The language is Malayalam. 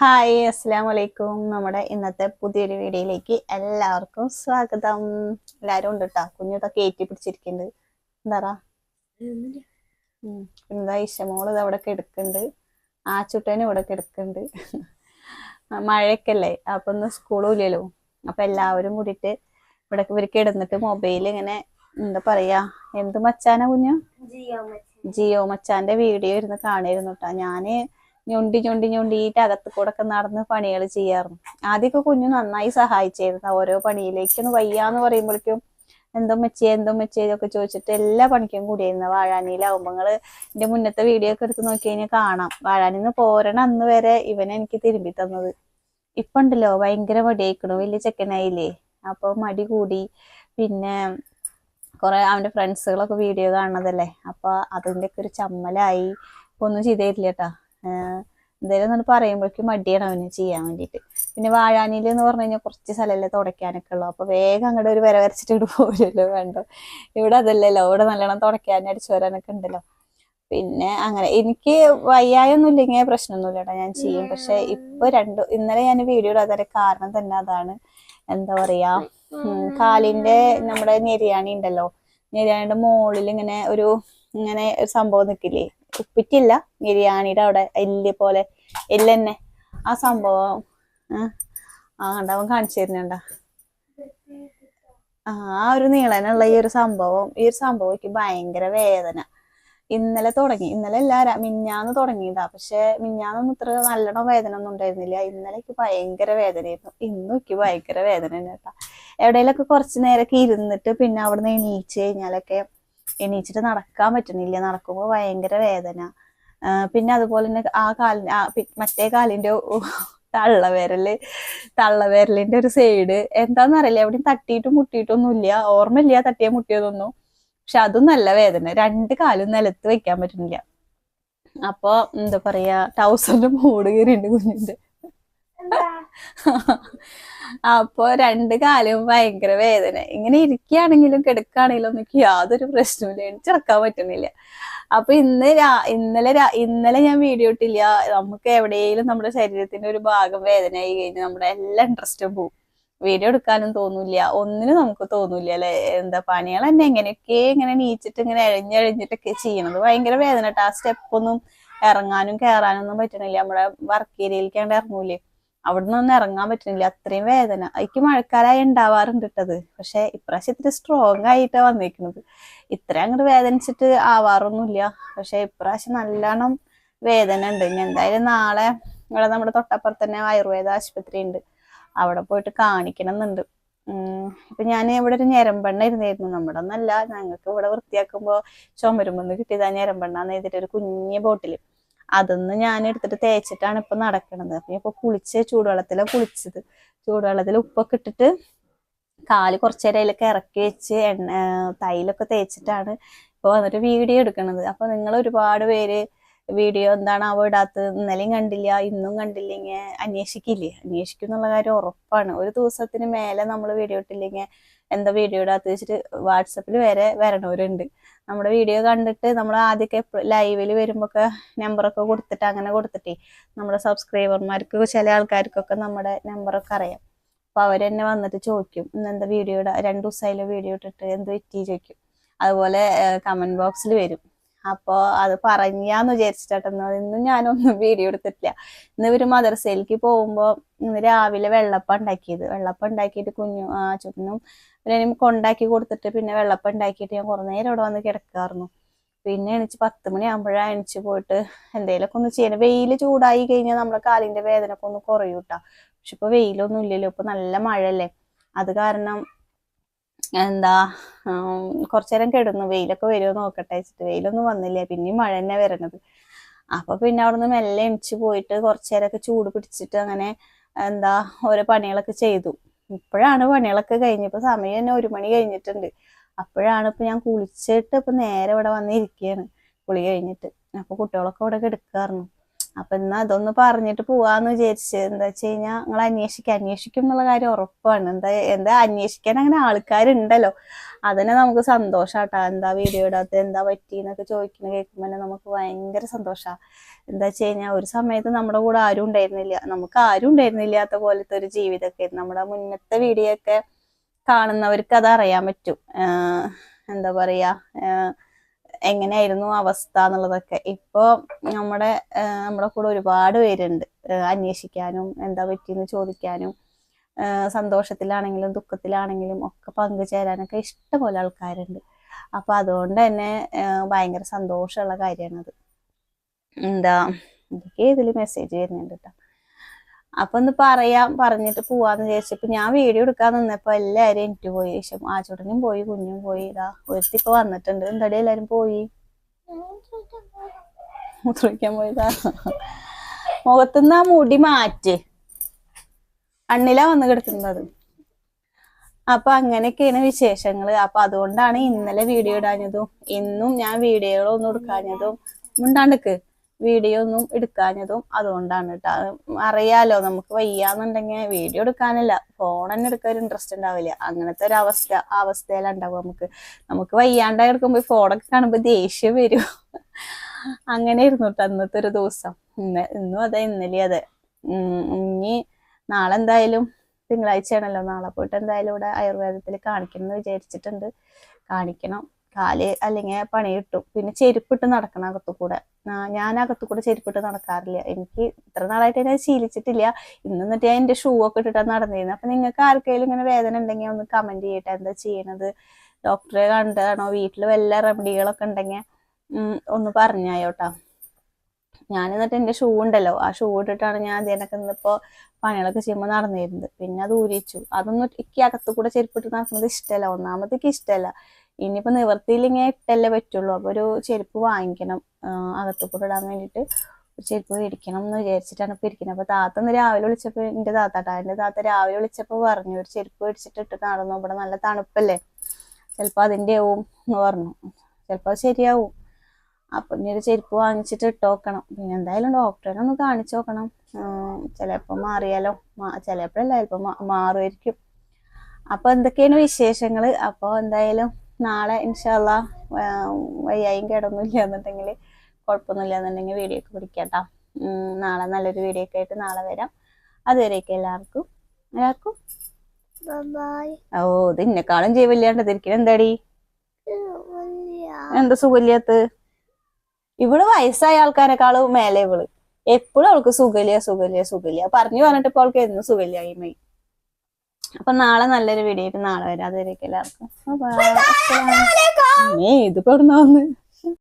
ഹായ് അസ്സാം വലൈക്കും നമ്മുടെ ഇന്നത്തെ പുതിയൊരു വീഡിയോയിലേക്ക് എല്ലാവർക്കും സ്വാഗതം. എല്ലാരും ഉണ്ട് കേട്ടോ കുഞ്ഞിതൊക്കെ ഏറ്റി പിടിച്ചിരിക്കുന്നുണ്ട് എന്താ എന്താ ഇഷമോൾ ഇത് അവിടെ കിടക്കുന്നുണ്ട് ആ ചുട്ടനും ഇവിടെ കിടക്കുന്നുണ്ട് മഴയൊക്കെ അല്ലേ അപ്പൊ ഒന്ന് സ്കൂളും ഇല്ലല്ലോ. അപ്പൊ എല്ലാവരും കൂടിയിട്ട് ഇവിടെ ഇവർക്ക് കിടന്നിട്ട് മൊബൈൽ ഇങ്ങനെ എന്താ പറയാ? എന്ത് മച്ചാനാ കുഞ്ഞു? ജിയോ മച്ചാന്റെ വീഡിയോ ഇരുന്ന് കാണായിരുന്നു കേട്ടോ ഞാൻ ഞൊണ്ടി ഞൊണ്ടി ഞൊണ്ടിയിട്ട് അകത്ത് കൂടെ ഒക്കെ നടന്ന് പണികൾ ചെയ്യാറുണ്ട്. ആദ്യമൊക്കെ കുഞ്ഞു നന്നായി സഹായിച്ചായിരുന്നു ഓരോ പണിയിലേക്കൊന്ന് വയ്യാന്ന് പറയുമ്പോഴേക്കും എന്തോ മെച്ചേ എന്തോ മെച്ചേ ഒക്കെ ചോദിച്ചിട്ട് എല്ലാ പണിക്കും കൂടിയായിരുന്നു. വാഴാനിയിലാവുമ്പോ നിങ്ങൾ എന്റെ മുന്നത്തെ വീഡിയോ ഒക്കെ എടുത്ത് നോക്കി കഴിഞ്ഞാൽ കാണാം. വാഴാനിന്ന് പോരണ അന്ന് വരെ ഇവനെ എനിക്ക് തിരുമ്പി തന്നത്. ഇപ്പൊ ഉണ്ടല്ലോ ഭയങ്കര മടിയായിക്കണു. വലിയ ചെക്കനായില്ലേ? അപ്പൊ മടി കൂടി. പിന്നെ കുറെ അവന്റെ ഫ്രണ്ട്സുകളൊക്കെ വീഡിയോ കാണണതല്ലേ അപ്പൊ അതിന്റെ ഒക്കെ ഒരു ചമ്മലായി. ഒന്നും ചെയ്തേരില്ല എന്തായാലും ഒന്ന് പറയുമ്പോഴേക്കും മടിയാണ് അവന് ചെയ്യാൻ വേണ്ടിയിട്ട്. പിന്നെ വാഴാനിയിൽ എന്ന് പറഞ്ഞു കഴിഞ്ഞാൽ കുറച്ച് സ്ഥലമല്ലേ തുടയ്ക്കാനൊക്കെ ഉള്ളു. അപ്പൊ വേഗം അങ്ങോട്ട് ഒരു വര വരച്ചിട്ട് ഇവിടെ പോരുമല്ലോ വേണ്ട. ഇവിടെ അതല്ലല്ലോ ഇവിടെ നല്ലോണം തുടയ്ക്കാനും അടിച്ചു വരാനൊക്കെ ഉണ്ടല്ലോ. പിന്നെ അങ്ങനെ എനിക്ക് വയ്യായൊന്നും ഇല്ലെങ്കിൽ പ്രശ്നമൊന്നുമില്ല കേട്ടോ ഞാൻ ചെയ്യും. പക്ഷെ ഇപ്പൊ രണ്ടു ഇന്നലെ ഞാൻ വീഡിയോ ഇടാതെ കാരണം തന്നെ അതാണ്. എന്താ പറയാ കാലിന്റെ നമ്മുടെ നെരിയാണി ഉണ്ടല്ലോ. നെരിയാണിയുടെ മോളിൽ ഇങ്ങനെ ഒരു ഇങ്ങനെ ഒരു സംഭവം നിക്കില്ലേ? ഉപ്പിറ്റില്ല ബിരിയാണിയുടെ അവിടെ എല്ല് പോലെ എല്ലെന്നെ. ആ സംഭവം ആ, ഉണ്ടാവും കാണിച്ചു തരുന്നുണ്ട? ആ ഒരു നീളനുള്ള ഈ ഒരു സംഭവം ഈ ഒരു സംഭവം എനിക്ക് ഭയങ്കര വേദന. ഇന്നലെ തുടങ്ങി ഇന്നലെ എല്ലാരാ മിഞ്ഞാന്ന് തുടങ്ങിയതാ. പക്ഷെ മിഞ്ഞാന്നൊന്നും ഇത്ര നല്ലോണം വേദന ഒന്നും ഉണ്ടായിരുന്നില്ല. ഇന്നലെ എനിക്ക് ഭയങ്കര വേദനയായിരുന്നു. ഇന്നും എനിക്ക് ഭയങ്കര വേദന തന്നെ കേട്ടാ. എവിടെയെങ്കിലൊക്കെ കുറച്ച് നേരമൊക്കെ ഇരുന്നിട്ട് പിന്നെ അവിടെ നിന്ന് എണീച്ച് കഴിഞ്ഞാലൊക്കെ എണീച്ചിട്ട് നടക്കാൻ പറ്റുന്നില്ല. നടക്കുമ്പോൾ ഭയങ്കര വേദന. പിന്നെ അതുപോലെ തന്നെ ആ കാലിന് മറ്റേ കാലിന്റെ തള്ളവേരൽ തള്ളവിരൽ തള്ളവിരലിന്റെ ഒരു സൈഡ് എന്താന്ന് അറിയില്ല. എവിടെയും തട്ടിയിട്ടും മുട്ടിയിട്ടൊന്നുമില്ല ഓർമ്മയില്ല തട്ടിയ മുട്ടിയതൊന്നും. പക്ഷെ അതും നല്ല വേദന. രണ്ട് കാലും നിലത്ത് വെക്കാൻ പറ്റുന്നില്ല. അപ്പൊ എന്താ പറയാ ടൗസറിന്റെ മൂട് കയറിയുണ്ട് കുഞ്ഞിന്റെ. അപ്പൊ രണ്ട് കാലും ഭയങ്കര വേദന. ഇങ്ങനെ ഇരിക്കുകയാണെങ്കിലും കിടക്കുകയാണെങ്കിലും എനിക്ക് യാതൊരു പ്രശ്നമില്ല എണിച്ചിറക്കാൻ പറ്റുന്നില്ല. അപ്പൊ ഇന്ന് ഇന്നലെ ഇന്നലെ ഞാൻ വീഡിയോ ഇട്ടില്ല. നമുക്ക് എവിടെയെങ്കിലും നമ്മുടെ ശരീരത്തിന്റെ ഒരു ഭാഗം വേദന ആയി കഴിഞ്ഞാൽ നമ്മുടെ എല്ലാ ഇൻട്രസ്റ്റും പോകും വീഡിയോ എടുക്കാനും തോന്നില്ല. ഒന്നിനും നമുക്ക് തോന്നൂല അല്ലെ? എന്താ പണികൾ തന്നെ എങ്ങനെയൊക്കെ ഇങ്ങനെ നീച്ചിട്ട് ഇങ്ങനെ എഴിഞ്ഞഴിഞ്ഞിട്ടൊക്കെ ചെയ്യണത്? ഭയങ്കര വേദന ആ സ്റ്റെപ്പൊന്നും ഇറങ്ങാനും കയറാനൊന്നും പറ്റണില്ല. നമ്മുടെ വർക്ക് ഏരിയയിലേക്കാണ്ട് ഇറങ്ങൂലേ? അവിടുന്ന് ഒന്നും ഇറങ്ങാൻ പറ്റുന്നില്ല. അത്രയും വേദന. എനിക്ക് മഴക്കാലമായി ഉണ്ടാവാറുണ്ട് ഇട്ടത് പക്ഷെ ഇപ്രാവശ്യം ഇത്തിരി സ്ട്രോങ് ആയിട്ടാ വന്നിരിക്കുന്നത് ഇത്ര അങ്ങോട്ട് വേദനിച്ചിട്ട് ആവാറൊന്നുമില്ല. പക്ഷെ ഇപ്രാവശ്യം നല്ലോണം വേദന ഉണ്ട്. ഇനി എന്തായാലും നാളെ ഇവിടെ നമ്മുടെ തൊട്ടപ്പുറത്ത് തന്നെ ആയുർവേദ ആശുപത്രി ഉണ്ട്. അവിടെ പോയിട്ട് കാണിക്കണം എന്നുണ്ട് ഇപ്പൊ ഞാൻ ഇവിടെ ഒരു ഞരമ്പെണ്ണ ഇരുന്നായിരുന്നു. നമ്മുടെ ഒന്നല്ല. ഞങ്ങൾക്ക് ഇവിടെ വൃത്തിയാക്കുമ്പോ ചുമരുമ്പെന്ന് കിട്ടിയതാ ഞരമ്പെണ്ണ എന്ന് എഴുതിട്ട് ഒരു കുഞ്ഞു ബോട്ടിൽ. അതൊന്ന് ഞാൻ എടുത്തിട്ട് തേച്ചിട്ടാണ് ഇപ്പൊ നടക്കണത്. അപ്പൊ ഇപ്പൊ കുളിച്ച് ചൂടുവെള്ളത്തിലാണ് കുളിച്ചത്. ചൂടുവെള്ളത്തിൽ ഉപ്പൊക്കെ ഇട്ടിട്ട് കാൽ കുറച്ചു നേരം അതിലൊക്കെ ഇറക്കി വെച്ച് എണ്ണ തൈലൊക്കെ തേച്ചിട്ടാണ് ഇപ്പൊ വന്നിട്ട് വീഡിയോ എടുക്കണത്. അപ്പൊ നിങ്ങൾ ഒരുപാട് പേര് വീഡിയോ എന്താണ് അവ ഇടാത്തത് ഇന്നലെയും കണ്ടില്ല ഇന്നും കണ്ടില്ലെങ്കിൽ അന്വേഷിക്കില്ലേ? അന്വേഷിക്കും എന്നുള്ള കാര്യം ഉറപ്പാണ്. ഒരു ദിവസത്തിന് മേലെ നമ്മൾ വീഡിയോ ഇട്ടില്ലെങ്കിൽ എന്താ വീഡിയോ ഇടാത്ത വെച്ചിട്ട് വാട്സപ്പിൽ വരെ വരണവരുണ്ട്. നമ്മുടെ വീഡിയോ കണ്ടിട്ട് നമ്മൾ ആദ്യമൊക്കെ ലൈവിൽ വരുമ്പോഴൊക്കെ നമ്പറൊക്കെ കൊടുത്തിട്ട് അങ്ങനെ കൊടുത്തിട്ടേ നമ്മുടെ സബ്സ്ക്രൈബർമാർക്ക് ചില ആൾക്കാർക്കൊക്കെ നമ്മുടെ നമ്പറൊക്കെ അറിയാം. അപ്പോൾ അവർ തന്നെ വന്നിട്ട് ചോദിക്കും ഇന്ന് എന്താ വീഡിയോ ഇടാ? രണ്ട് ദിവസമായാലും വീഡിയോ ഇട്ടിട്ട് എന്ത് പറ്റി? ചോദിക്കും. അതുപോലെ കമന്റ് ബോക്സിൽ വരും. അപ്പോ അത് പറഞ്ഞാന്ന് വിചാരിച്ചിട്ടാട്ടെന്ന് ഇന്നും. ഞാനൊന്നും വീഡിയോ എടുത്തിട്ടില്ല. ഇന്ന് ഇവർ മദർസയിലേക്ക് പോകുമ്പോ ഇന്ന് രാവിലെ വെള്ളപ്പം ഉണ്ടാക്കിയത്. വെള്ളപ്പം ഉണ്ടാക്കിയിട്ട് കുഞ്ഞു ചുറ്റിനും പിന്നെ കൊണ്ടാക്കി കൊടുത്തിട്ട് പിന്നെ വെള്ളപ്പം ഉണ്ടാക്കിയിട്ട് ഞാൻ കുറേ നേരം അവിടെ വന്ന് കിടക്കാറുന്നു. പിന്നെ എണിച്ച് പത്ത് മണിയാകുമ്പോഴാണ് എണിച്ച് പോയിട്ട് എന്തെങ്കിലുമൊക്കെ ഒന്ന് ചെയ്യണം വെയിൽ ചൂടായി കഴിഞ്ഞാൽ നമ്മുടെ കാലിന്റെ വേദനയൊക്കെ ഒന്ന് കുറയൂട്ടാ പക്ഷെ ഇപ്പൊ വെയിലൊന്നും ഇല്ലല്ലോ. ഇപ്പൊ നല്ല മഴയല്ലേ. അത് കാരണം എന്താ കുറച്ചു നേരം കിടന്നു. വെയിലൊക്കെ വരുമോ നോക്കട്ടെ വെച്ചിട്ട്. വെയിലൊന്നും വന്നില്ല. പിന്നെയും മഴ തന്നെ വരണത്. അപ്പൊ പിന്നെ അവിടുന്ന് മെല്ലെ എണിച്ചു പോയിട്ട് കുറച്ചു നേരമൊക്കെ ചൂട് പിടിച്ചിട്ട് അങ്ങനെ എന്താ ഓരോ പണികളൊക്കെ ചെയ്തു. ഇപ്പോഴാണ് പണികളൊക്കെ കഴിഞ്ഞപ്പോൾ സമയം തന്നെ ഒരു മണി കഴിഞ്ഞിട്ടുണ്ട്. അപ്പോഴാണ് ഇപ്പൊ ഞാൻ കുളിച്ചിട്ട് ഇപ്പൊ നേരെ ഇവിടെ വന്നിരിക്കുകയാണ് കുളി കഴിഞ്ഞിട്ട്. അപ്പൊ കുട്ടികളൊക്കെ ഇവിടെ കിടക്കാറുണ്ട്. അപ്പൊ എന്നാ അതൊന്ന് പറഞ്ഞിട്ട് പോവാന്ന് വിചാരിച്ച്. എന്താ വെച്ച് കഴിഞ്ഞാൽ നിങ്ങൾ അന്വേഷിക്കുക അന്വേഷിക്കും എന്നുള്ള കാര്യം ഉറപ്പാണ്. എന്താ എന്താ അന്വേഷിക്കാൻ അങ്ങനെ ആൾക്കാരുണ്ടല്ലോ. അതന്നെ നമുക്ക് സന്തോഷാട്ടാ. എന്താ വീഡിയോ ഇടാത്ത? എന്താ പറ്റി എന്നൊക്കെ ചോദിക്കുന്ന കേൾക്കുമ്പോൾ തന്നെ നമുക്ക് ഭയങ്കര സന്തോഷാ. എന്താ വെച്ച് കഴിഞ്ഞാൽ ഒരു സമയത്ത് നമ്മുടെ കൂടെ ആരും ഉണ്ടായിരുന്നില്ല. നമുക്ക് ആരും ഉണ്ടായിരുന്നില്ലാത്ത പോലത്തെ ഒരു ജീവിതമൊക്കെ നമ്മുടെ മുന്നത്തെ വീഡിയോ ഒക്കെ കാണുന്നവർക്ക് അത് അറിയാൻ പറ്റും. എന്താ പറയാ എങ്ങനെയായിരുന്നു അവസ്ഥ എന്നുള്ളതൊക്കെ. ഇപ്പൊ നമ്മുടെ നമ്മുടെ കൂടെ ഒരുപാട് പേരുണ്ട്. അന്വേഷിക്കാനും എന്താ പറ്റിയെന്ന് ചോദിക്കാനും സന്തോഷത്തിലാണെങ്കിലും ദുഃഖത്തിലാണെങ്കിലും ഒക്കെ പങ്കുചേരാനൊക്കെ ഇഷ്ടംപോലെ ആൾക്കാരുണ്ട്. അപ്പൊ അതുകൊണ്ട് തന്നെ ഭയങ്കര സന്തോഷമുള്ള കാര്യമാണത്. എന്താ എനിക്ക് ഇതിൽ മെസ്സേജ് വരുന്നുണ്ട് കേട്ടോ അപ്പൊ ഒന്ന് പറയാം പറഞ്ഞിട്ട് പോവാന്ന് വിചാരിച്ചപ്പോ ഞാൻ വീഡിയോ എടുക്കാൻ നിന്നപ്പോ എല്ലാരും എനിക്ക് പോയി. ശേഷം പോയി കുഞ്ഞും പോയി. ഇതാ ഒരുത്തി ഇപ്പൊ വന്നിട്ടുണ്ട്. എന്താടി എല്ലാരും പോയി? മൂത്രമൊഴിക്കാൻ പോയതാ. മുഖത്തുനിന്ന് ആ മുടി മാറ്റി. അണ്ണിലാ വന്ന് കിടക്കുന്നത്. അപ്പൊ അങ്ങനെയൊക്കെയാണ് വിശേഷങ്ങൾ. അപ്പൊ അതുകൊണ്ടാണ് ഇന്നലെ വീഡിയോ ഇടാഞ്ഞതും ഇന്നും ഞാൻ വീഡിയോകളൊന്നും എടുക്കാഞ്ഞതും. ഉണ്ടാണ്ടക്ക് വീഡിയോ ഒന്നും എടുക്കാഞ്ഞതും അതുകൊണ്ടാണ് കേട്ടോ അറിയാലോ നമുക്ക് വയ്യാന്നുണ്ടെങ്കിൽ വീഡിയോ എടുക്കാനല്ല. ഫോൺ തന്നെ എടുക്കാൻ ഒരു ഇൻട്രസ്റ്റ് ഉണ്ടാവില്ല. അങ്ങനത്തെ ഒരു അവസ്ഥ അവസ്ഥയിലാണ് ഉണ്ടാവും നമുക്ക്. നമുക്ക് വയ്യാണ്ടായി എടുക്കുമ്പോ ഫോണൊക്കെ കാണുമ്പോ ദേഷ്യം വരും. അങ്ങനെ ഇരുന്നു കേട്ടോ അന്നത്തെ ഒരു ദിവസം. ഇന്ന് ഇന്നും അതെ ഇന്നലെ അതെ. ഇനി നാളെ എന്തായാലും തിങ്കളാഴ്ചയാണല്ലോ. നാളെ പോയിട്ട് എന്തായാലും ഇവിടെ ആയുർവേദത്തിൽ കാണിക്കണം എന്ന് വിചാരിച്ചിട്ടുണ്ട്. കാണിക്കണം. കാൽ അല്ലെങ്കിൽ പണി കിട്ടും പിന്നെ ചെരുപ്പിട്ട് നടക്കണം അകത്തു കൂടെ. ഞാൻ അകത്തു കൂടെ ചെരുപ്പിട്ട് നടക്കാറില്ല. എനിക്ക് ഇത്ര നാളായിട്ട് ഞാൻ ശീലിച്ചിട്ടില്ല. ഇന്ന് എന്നിട്ട് ഞാൻ എന്റെ ഷൂ ഒക്കെ ഇട്ടിട്ടാണ് നടന്നിരുന്നത് അപ്പൊ നിങ്ങൾക്ക് ആർക്കെങ്കിലും ഇങ്ങനെ വേദന ഉണ്ടെങ്കിൽ ഒന്ന് കമന്റ് ചെയ്യട്ടെ. എന്താ ചെയ്യണത്? ഡോക്ടറെ കണ്ടതാണോ? വീട്ടിൽ വല്ല റെമഡികളൊക്കെ ഉണ്ടെങ്കിൽ ഒന്ന് പറഞ്ഞായോട്ടാ ഞാൻ എന്നിട്ട് എന്റെ ഷൂ ഉണ്ടല്ലോ. ആ ഷൂ ഇട്ടിട്ടാണ് ഞാൻ അതിനൊക്കെ ഇന്നിപ്പോ പണികളൊക്കെ ചെയ്യുമ്പോൾ നടന്നിരുന്നത്. പിന്നെ അത് ഊരിച്ചു അതൊന്നും എനിക്ക് അകത്തു കൂടെ ചെരുപ്പിട്ട് നടക്കുന്നത് ഇഷ്ടമല്ല ഒന്നാമത്തേക്ക് ഇഷ്ടമല്ല ഇനിയിപ്പോ നിവർത്തിയില്ലെങ്കിൽ ഇട്ടല്ലേ പറ്റുള്ളൂ. അപ്പോൾ ഒരു ചെരുപ്പ് വാങ്ങിക്കണം. അകത്തു കൂടെ ഇടാൻ വേണ്ടിയിട്ട് ഒരു ചെരുപ്പ് മേടിക്കണം എന്ന് വിചാരിച്ചിട്ടാണ് ഇപ്പൊ ഇരിക്കുന്നത്. അപ്പോൾ താത്ത ഇന്ന് രാവിലെ വിളിച്ചപ്പോ എന്റെ താത്താട്ടാ എന്റെ താത്ത രാവിലെ വിളിച്ചപ്പോ പറഞ്ഞു ഒരു ചെരുപ്പ് മേടിച്ചിട്ട് ഇട്ട് നടന്നു ഇവിടെ നല്ല തണുപ്പല്ലേ. ചിലപ്പോ അതിന്റെ ആവും എന്ന് പറഞ്ഞു. ചിലപ്പോ അത് ശരിയാവും. അപ്പൊ ഇനി ഒരു ചെരുപ്പ് വാങ്ങിച്ചിട്ട് ഇട്ട് നോക്കണം. പിന്നെ എന്തായാലും ഡോക്ടറെ ഒന്ന് കാണിച്ചു നോക്കണം. ചിലപ്പോ മാറിയാലോ? ചിലപ്പോഴല്ല ചിലപ്പോ മാ- മാറുമായിരിക്കും അപ്പൊ എന്തൊക്കെയാണ് വിശേഷങ്ങൾ അപ്പോൾ എന്തായാലും നാളെ ഇൻഷാല്ല വയ്യായും കേടൊന്നുമില്ല എന്നുണ്ടെങ്കിൽ കുഴപ്പമൊന്നുമില്ല എന്നുണ്ടെങ്കിൽ വീഡിയോ ഒക്കെ പിടിക്കട്ടാ നാളെ നല്ലൊരു വീഡിയോ ഒക്കെ ആയിട്ട് നാളെ വരാം. അതുവരെയൊക്കെ എല്ലാവർക്കും. എല്ലാവർക്കും? ഓ ഇത് ഇന്നെക്കാളും ജീവല്ലാണ്ട് ഇതിരിക്കണം എന്താടി? എന്താ സുഖല്യാത്ത് ഇവൾ വയസ്സായ ആൾക്കാരെക്കാളും മേലെ ഇവൾ. എപ്പോഴും അവൾക്ക് സുഖല്യ സുഖല്യ സുഖല്യ പറഞ്ഞു പറഞ്ഞിട്ട് ഇപ്പൊ അവൾക്ക് എന്നും സുഖല്യായി മൈ അപ്പൊ നാളെ നല്ലൊരു വീഡിയോ ആയിട്ട് നാളെ വരാം. അതുവരെയൊക്കെ എല്ലാവർക്കും. ഇതിപ്പോ